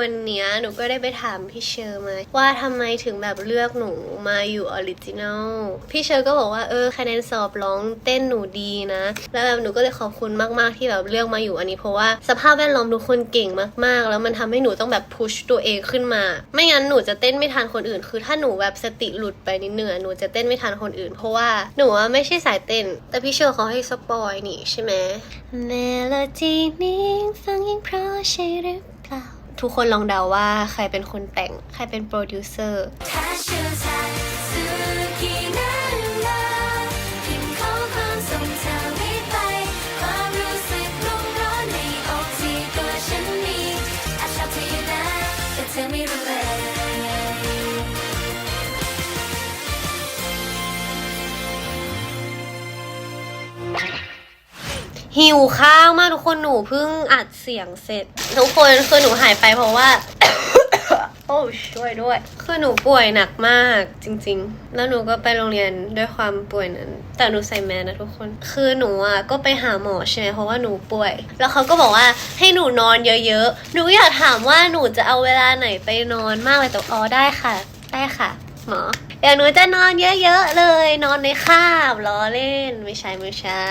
วันนี้หนูก็ได้ไปถามพี่เชอร์มาว่าทำไมถึงแบบเลือกหนูมาอยู่ออริจินัลพี่เชอร์ก็บอกว่าเออคะแนนสอบร้องเต้นหนูดีนะ แล้วแบบหนูก็เลยขอบคุณมากๆที่แบบเลือกมาอยู่อันนี้เพราะว่าสภาพแวดล้อมทุกคนเก่งมากๆ แล้วมันทำให้หนูต้องแบบพุชตัวเองขึ้นมา ไม่งั้นหนูจะเต้นไม่ทันคนอื่น คือถ้าหนูแบบสติหลุดไปนิดหนึงอหนูจะเต้นไม่ทันคนอื่น เพราะว่าหนูไม่ใช่สายเต้น แต่พี่เชอร์เขาให้สปอยนี่ใช่ไหมเมโลดี้นี้ฟังยิ่งเพราะใช่หรือเทุกคนลองเดาว่าใครเป็นคนแต่ง ใครเป็นโปรดิวเซอร์เธอไม่รู้เลย หิวข้าวมากทุกคนหนูเพิ่งอัดเสียงเสร็จ ทุกคนคือหนูหายไปเพราะว่า โอ้ช่วยด้วย คือหนูป่วยหนักมากจริง ๆ แล้วหนูก็ไปโรงเรียนด้วยความป่วยนั้น แต่หนูใส่แมสนะทุกคน คือหนูอะก็ไปหาหมอใช่ไหมเพราะว่าหนูป่วย แล้วเขาก็บอกว่าให้หนูนอนเยอะๆ หนูอยากถามว่าหนูจะเอาเวลาไหนไปนอนมากเลยแต่อ๋อได้ค่ะ ได้ค่ะ หมอเดี๋ยวหนูจะนอนเยอะๆเลย นอนในคาบล้อเล่นไม่ใช่ไม่ใช่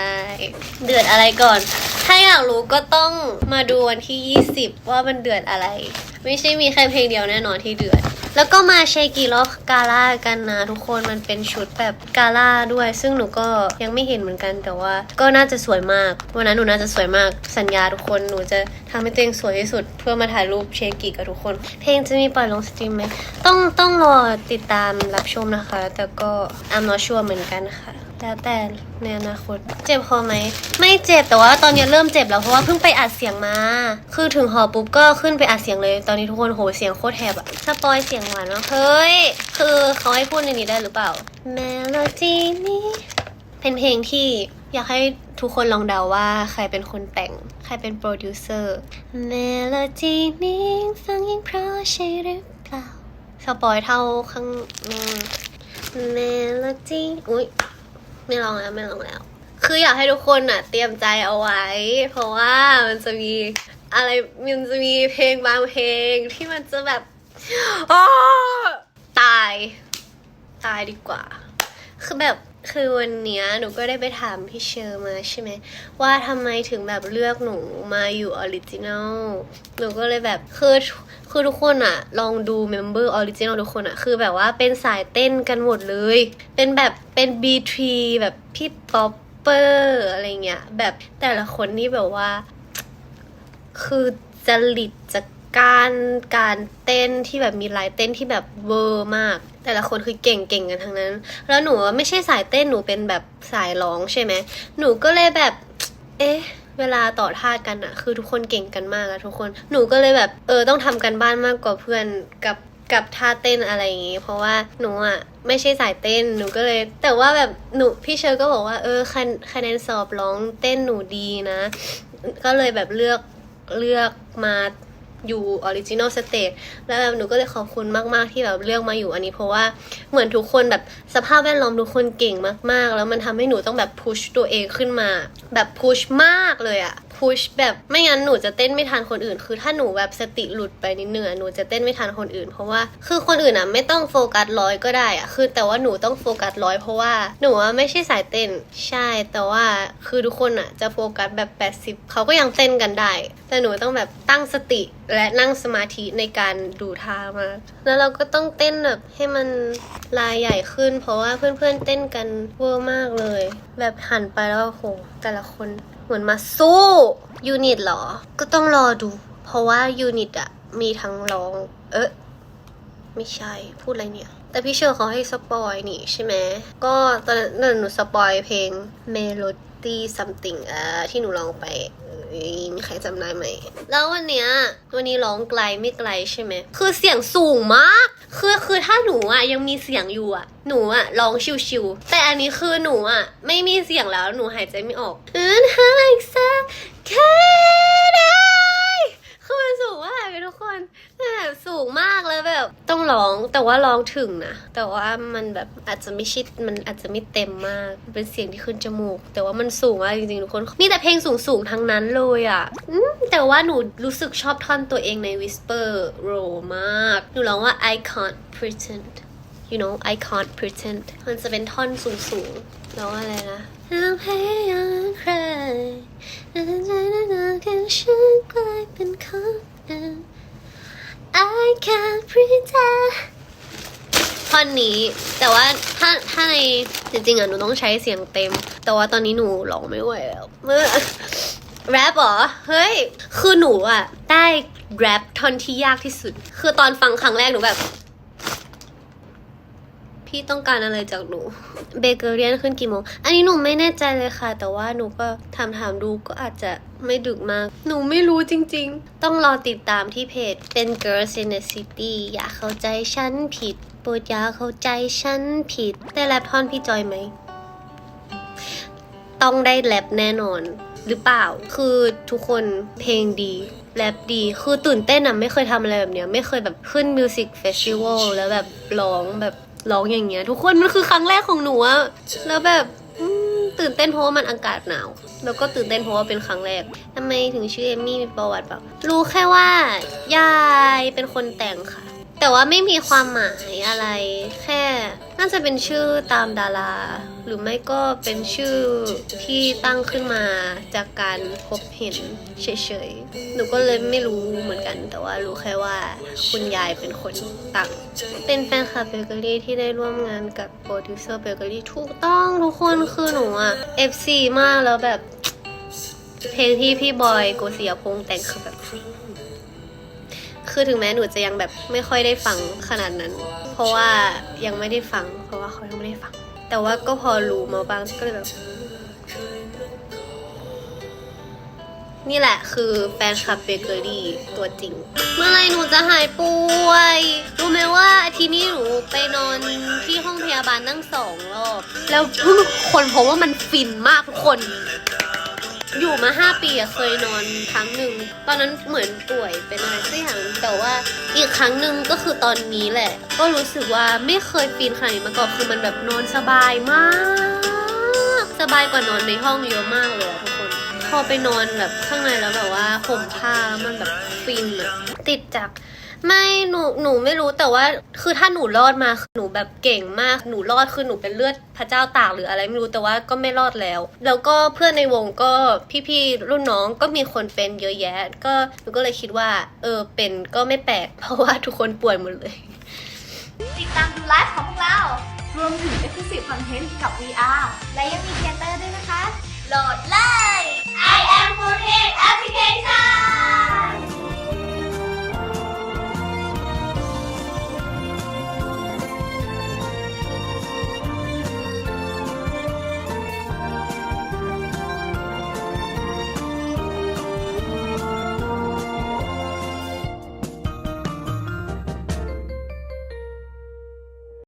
เดือดอะไรก่อน ถ้าอยากรู้ก็ต้องมาดูวันที่ 20 ว่ามันเดือดอะไร ไม่ใช่มีแค่เพลงเดียวแน่นอนที่เดือด แล้วก็มาเชกิรอกกาล่ากันนะทุกคนมันเป็นชุดแบบกาล่าด้วย ซึ่งหนูก็ยังไม่เห็นเหมือนกันแต่ว่า ก็น่าจะสวยมาก วันนั้นหนูน่าจะสวยมากสัญญาทุกคนหนูจะทำให้ตัวเองสวยที่สุด เพื่อมาถ่ายรูปเชกิกับทุกคน เพลงจะมีปล่อยลงสตรีมไหมต้องต้องรอติดตามรับชมนะคะ แต่ก็อัมนอชัวเหมือนกันค่ะ แล้วแต่ในอนาคต เจ็บคอไหม ไม่เจ็บแต่ว่าตอนนี้เริ่มเจ็บแล้วเพราะว่าเพิ่งไปอัดเสียงมา คือถึงหอปุ๊บก็ขึ้นไปอัดเสียงเลย ตอนนี้ทุกคนโหเสียงโคตรแหบอะสปอยเสียงหวานเนาะเฮ้ย คือเขาให้พูดในนี้ได้หรือเปล่า เมโลดี้นี้เป็นเพลงที่อยากให้ทุกคนลองเดาว่าใครเป็นคนแต่ง ใครเป็นโปรดิวเซอร์เมโลดี้นี้ฟังยิ่งเพราะใช่หรือเปล่าสปอยเท่าข้างเมโลดี้อุ้ย ไม่ลองแล้วไม่ลองแล้ว คืออยากให้ทุกคนอะ เตรียมใจเอาไว้ เพราะว่ามันจะมีอะไรมันจะมีเพลงบางเพลงที่มันจะแบบอ้อตาย ตายดีกว่า คือแบบ คือวันเนี้ยหนูก็ได้ไปถามพี่เชอร์มาใช่ไหมว่าทำไมถึงแบบเลือกหนูมาอยู่ออริจินัลหนูก็เลยแบบคือคือทุกคนอะลองดูเมมเบอร์ออริจินัลทุกคนอะคือแบบว่าเป็นสายเต้นกันหมดเลย เป็นแบบเป็น B3 แบบพี่ป๊อปเปอร์อะไรเงี้ยแบบแต่ละคนนี่แบบว่า คือจริตจากการการเต้นที่แบบมีลายเต้นที่แบบเวอร์มาก แต่ละคนคือเก่งเก่งกันทั้งนั้น แล้วหนูไม่ใช่สายเต้นหนูเป็นแบบสายร้องใช่ไหมหนูก็เลยแบบ เอ๊ะเวลาต่อท่ากันอะคือทุกคนเก่งกันมากอะทุกคนหนูก็เลยแบบเออต้องทำกันบ้านมากกว่าเพื่อนกับกับท่าเต้นอะไรอย่างงี้ เพราะว่าหนูอะไม่ใช่สายเต้นหนูก็เลย แต่ว่าแบบหนูพี่เชอร์ก็บอกว่าเออคะแนนสอบร้องเต้นหนูดีนะ ก็เลยแบบเลือกเลือกมา อยู่ออริจินอลสเตทแล้วแบบหนูก็เลยขอบคุณมากๆที่แบบเลือกมาอยู่อันนี้ เพราะว่าเหมือนทุกคนแบบสภาพแวดล้อมทุกคนเก่งมากๆ แล้วมันทำให้หนูต้องแบบพุชตัวเองขึ้นมา แบบพุชมากเลยอะพุชแบบไม่งั้นหนูจะเต้นไม่ทันคนอื่น คือถ้าหนูแบบสติหลุดไปนิดนึงอะหนูจะเต้นไม่ทันคนอื่น เพราะว่าคือคนอื่นอะไม่ต้องโฟกัสร้อยก็ได้อะคือแต่ว่าหนูต้องโฟกัสร้อยเพราะว่าหนูอะไม่ใช่สายเต้นใช่ แต่ว่าคือทุกคนอะจะโฟกัสแบบ 80 เขาก็ยังเต้นกันได้ แต่หนูต้องแบบตั้งสติและนั่งสมาธิในการดูท่ามากแล้วเราก็ต้องเต้นแบบให้มันลายใหญ่ขึ้น เพราะว่าเพื่อนๆเต้นกันเวอร์มากเลย แบบหันไปแล้วโอ้โหแต่ละคนเหมือนมาสู้ยูนิตเหรอ ก็ต้องรอดู เพราะว่ายูนิตอะมีทั้งร้อง เอ๊ะไม่ใช่พูดอะไรเนี่ย แต่พี่เชอร์เขาให้สปอยนี่ใช่ไหมก็ตอนนั้นหนูสปอยเพลงเมโล Melody Something อ่าที่หนูลองไปมีใครจำได้ไหม แล้ววันเนี้ยวันนี้ร้องไกลไม่ไกลใช่ไหม คือเสียงสูงมาก คือคือถ้าหนูอะยังมีเสียงอยู่อะ หนูอะร้องชิวๆแต่อันนี้คือหนูอะไม่มีเสียงแล้วหนูหายใจไม่ออกอืนหายสักแค่ได้คือมันสูงมาก ทุกคนแบบสูงมากแล้วแบบ ต้องร้องแต่ ว่าร้องถึงนะ แต่ว่ามันแบบอาจจะไม่ชิด มันอาจจะไม่เต็มมาก เป็นเสียงที่ขึ้นจมูก แต่ว่ามันสูงมากจริงๆทุกคน มีแต่เพลงสูงๆทั้งนั้นเลยอะ่ะอืมแต่ว่าหนูรู้สึกชอบท่อนตัวเองใน Whisper Row มาก หนูร้องว่า I can't pretend you know I can't pretend มันจะเป็นท่อนสูงๆร้องอะไรนะต้องพยายามใครนั้นกันฉันกลายเป็นของเดิม I can't pretend ท่อนนี้ แต่ว่าถ้าถ้าในจริงๆอะหนูต้องใช้เสียงเต็ม แต่ว่าตอนนี้หนูร้องไม่ไหวแล้วเมื่อแรปเหรอ เฮ้ย คือหนูอะ ได้แรปท่อนที่ยากที่สุด คือตอนฟังครั้งแรกหนูแบบ พี่ต้องการอะไรจากหนู เบเกอรี่ขึ้นกี่โมง อันนี้หนูไม่แน่ใจเลยค่ะ แต่ว่าหนูก็ถามถามๆดูก็อาจจะไม่ดึกมาก หนูไม่รู้จริง ๆ ต้องรอติดตามที่เพจเป็น Girls in the City อย่าเข้าใจฉันผิด ปรดอย่าเข้าใจฉันผิด ได้แรปท่อนพี่จอยไหม ต้องได้แรปแน่นอน หรือเปล่า คือทุกคนเพลงดีแรปดี คือตื่นเต้นอะไม่เคยทำอะไรแบบเนี้ย ไม่เคยแบบขึ้นมิวสิกเฟสติวัลแล้วแบบร้องแบบร้องอย่างเงี้ย ทุกคนมันคือครั้งแรกของหนูอะแล้วแบบอืมตื่นเต้นเพราะว่ามันอากาศหนาว แล้วก็ตื่นเต้นเพราะว่าเป็นครั้งแรกทำไมถึงชื่อเอมมี่มีประวัติเปล่ารู้แค่ว่ายายเป็นคนแต่งค่ะ แต่ว่าไม่มีความหมายอะไร แค่ น่าจะเป็นชื่อตามดารา หรือไม่ก็เป็นชื่อที่ตั้งขึ้นมาจากการพบเห็นเฉยๆ หนูก็เลยไม่รู้เหมือนกัน แต่ว่ารู้แค่ว่าคุณยายเป็นคนตั้ง เป็นแฟนคลับเบเกอรี่ที่ได้ร่วมงานกับโปรดิวเซอร์เบเกอรี่ถูกต้องทุกคนคือหนูอะ FC มากแล้วแบบเพลงที่พี่บอยโกศิยพงษ์แต่งคือแบบ คือถึงแม้หนูจะยังแบบไม่ค่อยได้ฟังขนาดนั้น เพราะว่ายังไม่ได้ฟัง เพราะว่าเขายังไม่ได้ฟัง แต่ว่าก็พอรู้มาบ้างก็เลยแบบนี่แหละคือแฟนคลับเบเกอรี่ตัวจริง เมื่อไรหนูจะหายป่วย รู้ไหมว่าอาทีนี้หนูไปนอนที่ห้องพยาบาลตั้งสองรอบ แล้วเพิ่งคนพบว่ามันฟินมากทุกคน อยู่มาห้าปีอะเคยนอนครั้งหนึ่ง ตอนนั้นเหมือนป่วยเป็นอะไรสักอย่างแต่ว่าอีกครั้งหนึ่งก็คือตอนนี้แหละ ก็รู้สึกว่าไม่เคยฟินขนาดนี้มาก่อนคือมันแบบนอนสบายมาก สบายกว่านอนในห้องเยอะมากเลยทุกคน พอไปนอนแบบข้างในแล้วแบบว่าห่มผ้ามันแบบฟินอะติดจาก ไม่หนูหนูไม่รู้แต่ว่า คือถ้าหนูรอดมาคือหนูแบบเก่งมากหนูรอดคือหนูเป็นเลือดพระเจ้าตากหรืออะไรไม่รู้แต่ว่าก็ไม่รอดแล้ว แล้วก็เพื่อนในวงก็พี่ๆรุ่นน้องก็มีคนเป็นเยอะแยะ ก็หนูก็เลยคิดว่า เออเป็นก็ไม่แปลก เพราะว่าทุกคนป่วยหมดเลย ติดตามดูไลฟ์ของพวกเรา รวมถึง Exclusive Content กับ VR และยังมีเทเตอร์ด้วยนะคะ โหลดเลย I am 4 Application